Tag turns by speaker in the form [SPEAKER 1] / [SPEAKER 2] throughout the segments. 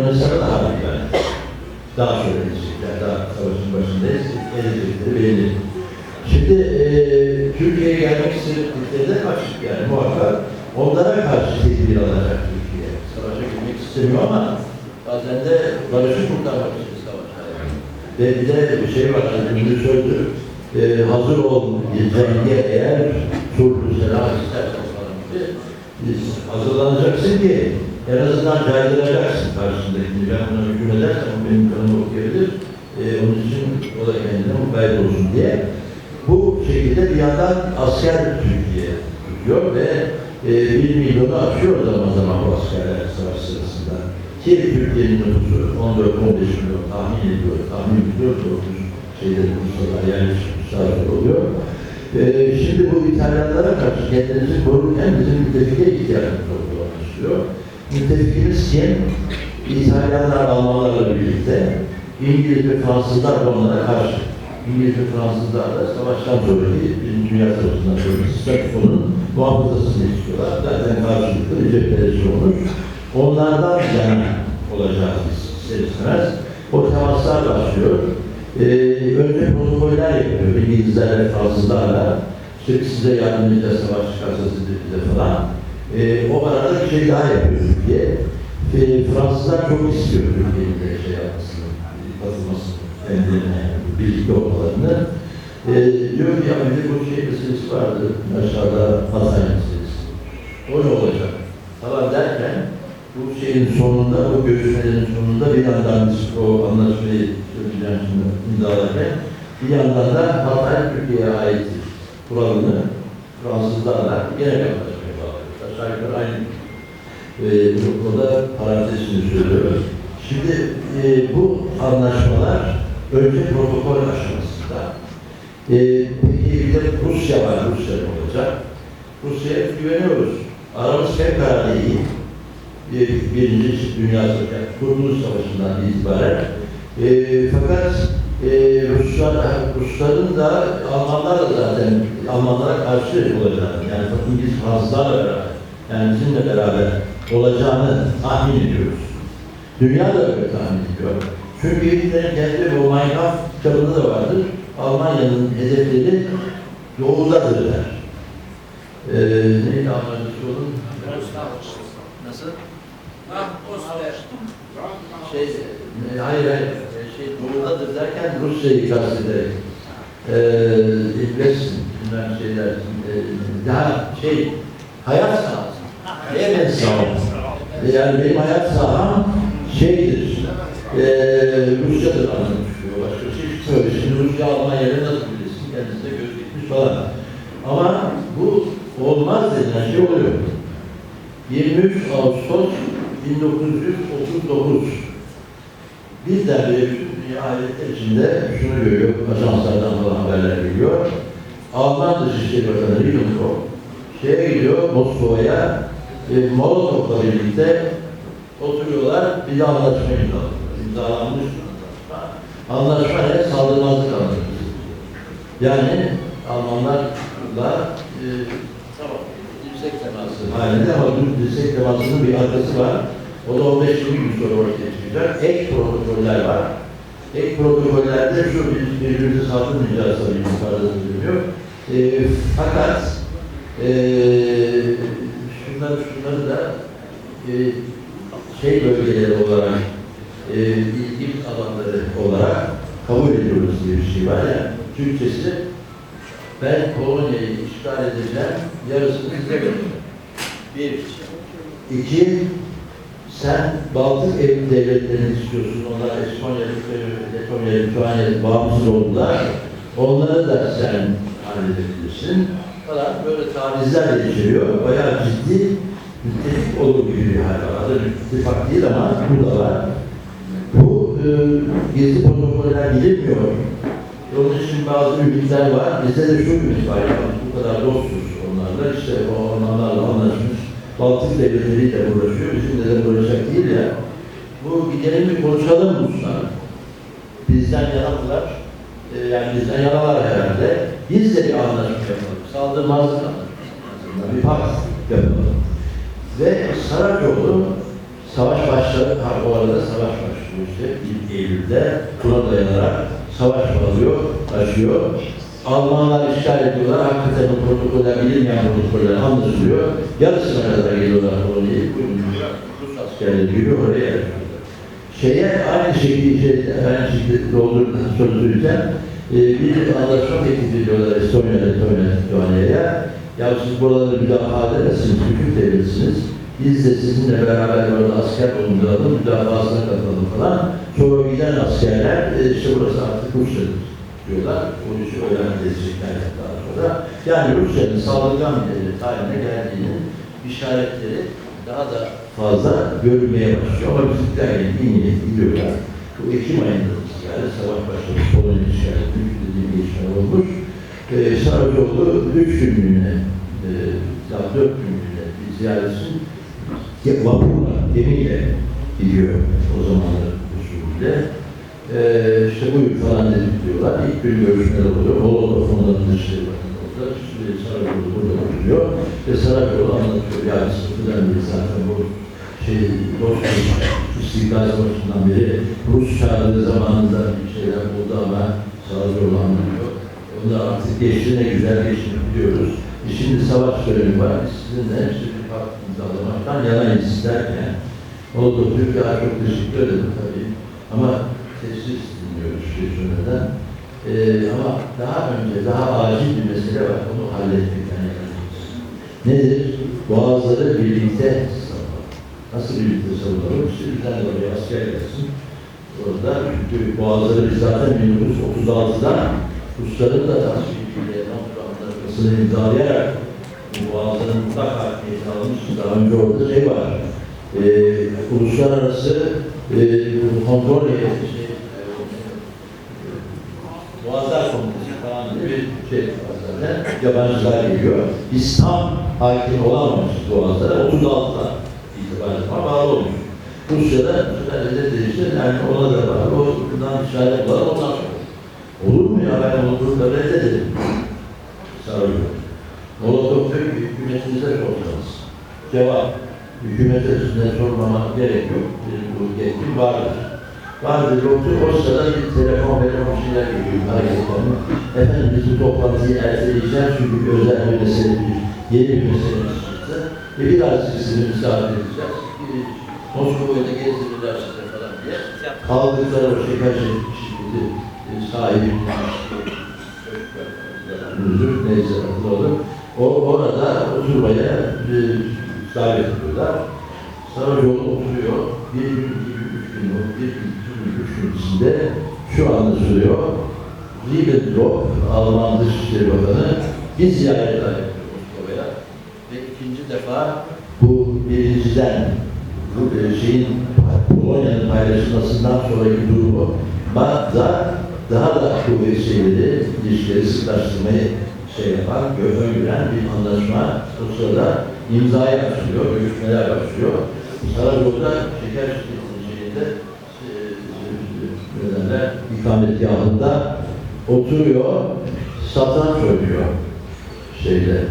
[SPEAKER 1] Daha büyük yani. Daha sonra edecekler, daha savaşın başındayız, edecekleri belli. Şimdi e, Türkiye'ye gelmek istedikleri karşı yani muhakkak onlara karşı tedbir alacak Türkiye. Savaşa girmek istemiyor ama bazen de barışı kurtarmak için savaşa. Ve bir de bir şey var, hani ünlü sözdü, e, hazır ol cenge eğer turlu selam istersen falan. Biz hazırlanacaksın ki en azından caydıracaksın karşındakini. Ben buna hüküm edersem o benim kanımı okuyabilir. E, onun için o da kendine mukayyet olsun diye. Bu şekilde bir yandan asker Türkiye tutuyor ve e, bir milyonu aşıyor zaman zaman bu askerler savaş sırasında. Ki Türkiye'nin nüfusu 14-15 milyon tahmin ediyor, tahmin ediyor doğru şeyleri Ruslar yerleşmiş sağlık oluyor. E, şimdi bu İtalyanlara karşı kendinizi korurken bizim müttefike ihtiyacımız olduğu anlaşılıyor. Müttefikimiz kim? İtalyanlar, Almanlarla birlikte İngiliz ve Fransızlar onlara karşı. İngiliz ve Fransızlar da savaştan sonraki Birinci Dünya Savaşı'ndan sonraki statükonun muhafazasını istiyorlar. Zaten karşılıklı bir cephelesi olmuş. Onlardan yana olacağız biz ister istemez. O temaslar başlıyor. Ee, önce protokoller yapıyor İngilizler ve Fransızlarla. İşte size yardım edeceğiz, savaş çıkarsa siz bize falan. Ee, o arada bir şey daha yapıyor Türkiye. Ee, Fransızlar çok istiyor Türkiye'nin de şey yapmasını, katılmasını, kendilerine birlikte olmalarını. Ee, diyor ki ya bir bu şey meselesi vardı aşağıda Hatay meselesi. O ne olacak? Falan derken bu şeyin sonunda, bu görüşmelerin sonunda bir yandan o anlaşmayı söyleyeceğim şimdi imzalarken bir yandan da Hatay Türkiye'ye ait kuralını Fransızlarla anlaşmaya bağlıyoruz. Aşağı yukarı aynı e, bu konuda parantezini söylüyoruz. Şimdi e, bu anlaşmalar önce protokol aşamasında. E, peki bir de Rusya var, Rusya olacak? Rusya'ya güveniyoruz. Aramız fevkalade iyi. Bir, birinci Dünya Savaşı, Kurtuluş Savaşı'ndan itibaren. E, fakat e, Ruslar, Rusların da Almanlar da zaten Almanlara karşı olacağını, yani İngiliz Fransızlarla beraber, yani bizimle beraber olacağını tahmin ediyoruz. Dünya da öyle tahmin ediyor. Çünkü Hitler'in kendi bu Kampf kitabında da vardır. Almanya'nın hedefleri doğudadır der. Ee, neydi Almancası onun? Nasıl? Şey, e, hayır hayır, e, şey doğudadır derken Rusya'yı kastederek. Ee, İblis, şeyler, e, daha şey, hayat Evet, sahası. Yani benim hayat saham şeydir, e, Rusya'dır anlatmışıyor. Başka bir şey. Şimdi Almanya'ya nasıl bilirsin? Kendisine göz gitmiş falan. Ama bu olmaz denilen şey oluyor. 23 Ağustos 1939 Bizler de dünya aletler içinde şunu görüyor, ajanslardan falan haberler geliyor. Alman Dışişleri Bakanı Ribbentrop şeye gidiyor Moskova'ya e, Molotov'la birlikte oturuyorlar, bir anlaşma imzalıyorlar. İmzalanmış anlaşma. Anlaşma ne? Saldırmazlık anlaşması. Yani Almanlarla e, tamam, dirsek teması halinde ama bu dirsek temasının bir arkası var. O da 15 gün sonra ortaya çıkacak. Ek protokoller var. Ek protokollerde şu biz birbirimizi saldırmayacağız tabii yukarıda söyleniyor. E, fakat e, şunları şunları da e, şey bölgeleri olarak e, ilgi alanları olarak kabul ediyoruz diye bir şey var ya. Türkçesi ben Polonya'yı işgal edeceğim, yarısını size vereceğim. Bir. İki, sen Baltık ev devletlerini istiyorsun. Onlar Estonya, Letonya, Litvanya bağımsız oldular. Onları da sen halledebilirsin. Falan böyle tavizler de içeriyor. Bayağı ciddi müttefik olur gibi bir hal var. Adı ittifak değil ama bu da var. Bu e, gizli protokoller bilinmiyor. Onun için bazı ümitler var. Bizde de şu ümit var. Yani bu kadar dostuz onlarla. İşte o onlarla anlaşmış. Baltık devletleriyle uğraşıyor. Bizimle de uğraşacak değil ya. Bu gidelim bir konuşalım Ruslar. Bizden yanadılar. E, yani bizden yanalar herhalde. Biz de bir anlaşma yapalım. Saldırmazlık anlaşması. Bir pakt yapalım. Ve Saracoğlu Savaş başladı, ha, o arada savaş başlıyor işte ilk Eylül'de. Buna dayanarak savaş alıyor, başlıyor. Almanlar işgal ediyorlar, hakikaten o protokoller, bilinmeyen protokoller anlaşılıyor. Yarısına kadar geliyorlar oraya, Rus askerleri giriyor oraya. Şeye aynı şekilde, şey, aynı şekilde soru söyleyeceğim. Ee, bir anlaşma teklif ediyorlar Estonya, Letonya, Litvanya'ya. Ya siz buraları müdafaa edemezsiniz, hüküm devletsiniz. Biz de sizinle beraber orada asker bulunduralım, müdafasına katılalım falan. Sonra giden askerler, e, işte burası artık Rusya'dır diyorlar. O işi öğrenmeyecekler daha sonra. Yani Rusya'nın saldırgan bir haline geldiğinin işaretleri daha da fazla görülmeye başlıyor. Ama bizimkiler yine gidiyorlar. Bu Ekim ayında yani savaş başlamış, Polonya işgali, büyük dediğim bir olmuş. Ee, Saracoğlu üç günlüğüne, e, ya dört günlüğüne bir ziyaretsin vapurla, gemiyle gidiyor o zamanlar usulüyle. Ee, işte buyur falan dedik diyorlar. İlk gün görüşmeler oluyor. Molotov onların dışarı bakın orada. İşte Saracoğlu burada oturuyor. Ve Saracoğlu anlatıyor. Yani sıfırdan beri zaten bu şey, dostluk, İstiklal Savaşı'ndan beri Rus çağrıları zamanında bir şeyler oldu ama Saracoğlu anlatıyor. Onlar artık geçti ne güzel geçti biliyoruz. E şimdi savaş dönemi var. Biz sizinle hepsi bir farklı imzalamaktan yanayız isterken. Oldu Türkiye'ye çok teşekkür ederim tabii. Ama sessiz dinliyoruz şey sonradan. Ee, ama daha önce, daha acil bir mesele var. Onu halletmekten yanayız. Nedir? Boğazları birlikte. Nasıl birlikte savunalım? Tane oraya asker gelsin. Orada boğazları biz zaten 1936'da Rusların da tasfiyiyle antlaşmasını imzalayarak bu boğazların mutlak hakimiyeti almışız. Daha önce orada şey var. E, uluslararası e, kontrol heyeti şey, e, Boğazlar Komitesi falan bir şey var zaten. Yabancılar geliyor. Biz tam hakim olamamışız Boğazlara. 36'da ama bağlı olmuş. Rusya'da Rusya'da işte yani ona da var. O bundan işaret var. Ondan sonra. Olur mu ya ben onu burada reddederim. Sarıyor. Molotov ki hükümetinize sorsanız. Cevap. Hükümete üstüne sormama gerek yok. Benim bu yetkim vardır. Vardır yoktur. O sırada bir telefon telefon şeyler geliyor. Hareketlerine. Efendim biz bu toplantıyı erteleyeceğiz çünkü özel bir mesele bir yeni bir meselemiz Ve biraz sizi misafir edeceğiz. Bir Moskova'ya da gezdirirler size falan diye. Kaldıkları o şeker şirketi e, sahibi müdür neyse adı olur. O orada oturmaya e, davet ediyorlar. Saracoğlu oturuyor. Bir gün, iki gün, üç gün, bir gün, iki gün, üç gün içinde şu anlaşılıyor. Ribbentrop, Alman Dışişleri Bakanı bir ziyaret. Ve defa bu birinciden bu e, şeyin Polonya'nın paylaşılmasından sonraki durumu da daha da kuvvetli şeyleri, ilişkileri sıklaştırmayı şey yapan, gö- öngören bir anlaşma o sırada imzaya başlıyor, görüşmeler başlıyor. Saracoğlu'da şeker şirketinin şeyinde e, e, derler, ikametgahında oturuyor, satranç oynuyor şeyde,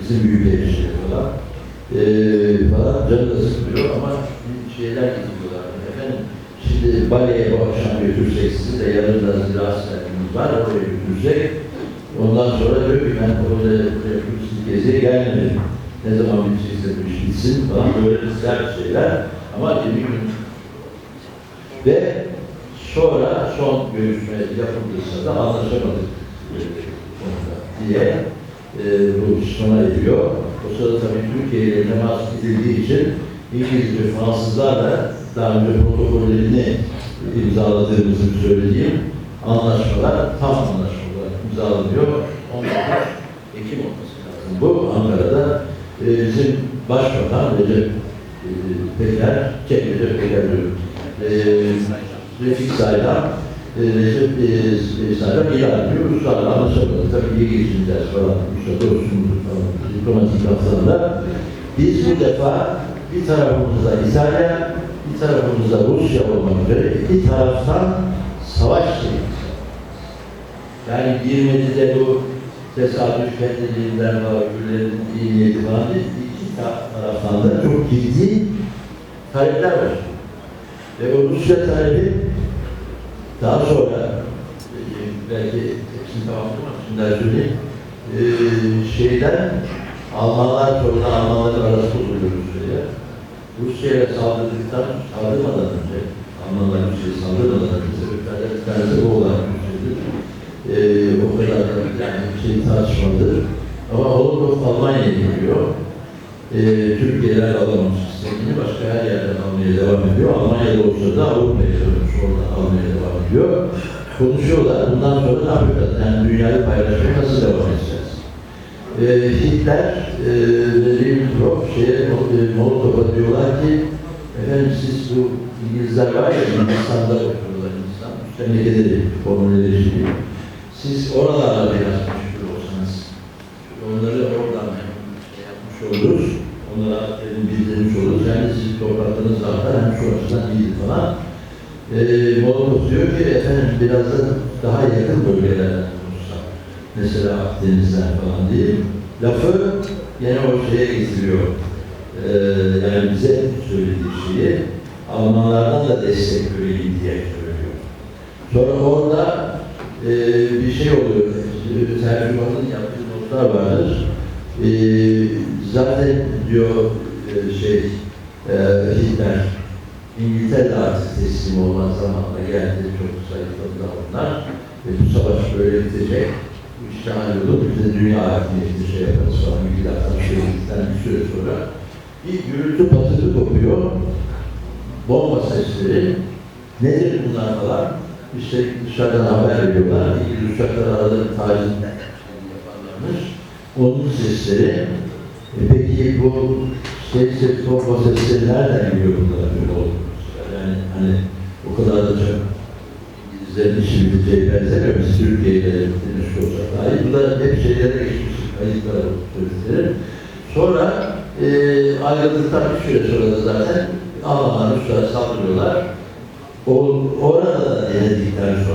[SPEAKER 1] bizim büyük falan. E, falan canı da sıkılıyor ama bir şeyler getiriyorlar. Efendim Şimdi Bali'ye bu akşam götürecek sizi de yarın da ziraat sergimiz var, oraya götürecek. Ondan sonra diyor ki ben orada turistik geziye gelmedim. Ne zaman bitecekse bu iş bitsin falan böyle sert şeyler. Ama 20 gün. Ve sonra son görüşme yapıldıysa da anlaşamadık e, diye e, bu sona ediyor. O sırada tabii Türkiye ile temas edildiği için İngiliz ve Fransızlar da daha önce protokollerini imzaladığımızı söyleyeyim. Anlaşmalar, tam anlaşmalar imzalanıyor. 19 Ekim olması lazım. Bu Ankara'da e, bizim Başbakan Recep e, Peker, Çek Recep Peker. E, Refik Saydam, e, Recep e, Saydam ilan ediyor. Ruslarla anlaşamadık. Tabii iyi geçineceğiz falan. İşte dostumuz falan. Diplomatik laflarla. Biz bu defa bir tarafımızda İtalya, bir tarafımızda Rusya olmak üzere iki taraftan savaş şeyimiz. Yani girmedi bu tesadüf kendiliğinden var, güllerin iyi niyeti falan değil. İki ta- taraftan da çok ciddi talepler var. Ve o Rusya talebi daha sonra e, belki hepsini tamamlamak için daha söyleyeyim. E, şeyden Almanlar sonra Almanların arası bozuluyor Rusya'ya. Rusya'ya saldırdıktan saldırmadan önce Almanlar Rusya'ya saldırmadan önce sebeplerden bir tanesi bu olan Rusya'dır. E, o kadar da yani bir şey tartışmalıdır. Ama Holocaust Almanya'ya geliyor. E, Türkiye'ler alamamış sistemini başka her yerden almaya devam ediyor. Almanya'da olsa da Avrupa'ya dönmüş oradan almaya devam ediyor. Konuşuyorlar. Bundan sonra ne yapacağız? Yani dünyayı paylaşmaya nasıl devam edeceğiz? E, Hitler e, ve Ribbentrop şeye, e, Molotov'a diyorlar ki efendim siz bu İngilizler var ya Hindistan'da oturuyorlar Hindistan. Üstelik edelim formülleri şimdi. Siz oralarda biraz meşgul olsanız onları oradan şey yapmış oluruz. Onlara dedim bildirmiş oluruz. Yani sizin topraklarınız zaten hem şu açıdan iyiydi falan. E, Molotov diyor ki efendim biraz da daha yakın bölgelerden olursa mesela Akdeniz'den falan diye lafı yine o şeye getiriyor. Ee, yani bize söylediği şeyi Almanlardan da destek görelim diye söylüyor. Sonra orada e, bir şey oluyor. Tercümanın yaptığı notlar vardır. E, zaten diyor e, şey e, Hitler İngiltere artık teslim olmaz zamanla geldi. Çok zayıfladılar onlar. Ve bu savaş böyle bitecek. Bu işte hallolur. Biz de dünya hakimiyeti şey yaparız falan. Milattan şehirlikten bir süre sonra bir gürültü patırtı kopuyor. Bomba sesleri. Nedir bunlar falan? İşte dışarıdan haber veriyorlar. İngiliz uçaklar arada taciz yaparlarmış. Onun sesleri. E peki bu şey ses, bomba sesleri nereden geliyor bunlar böyle oldu? Yani hani o kadar da çok İşi biteceği benzemiyor. Biz Türkiye'yle demiş olsak dahi. Bu da hep şeylere geçmiş. Kayıtlara sözleri. Sonra e, ayrıldıktan bir süre sonra da zaten Almanlar Ruslara saldırıyorlar. O, orada da denedikten sonra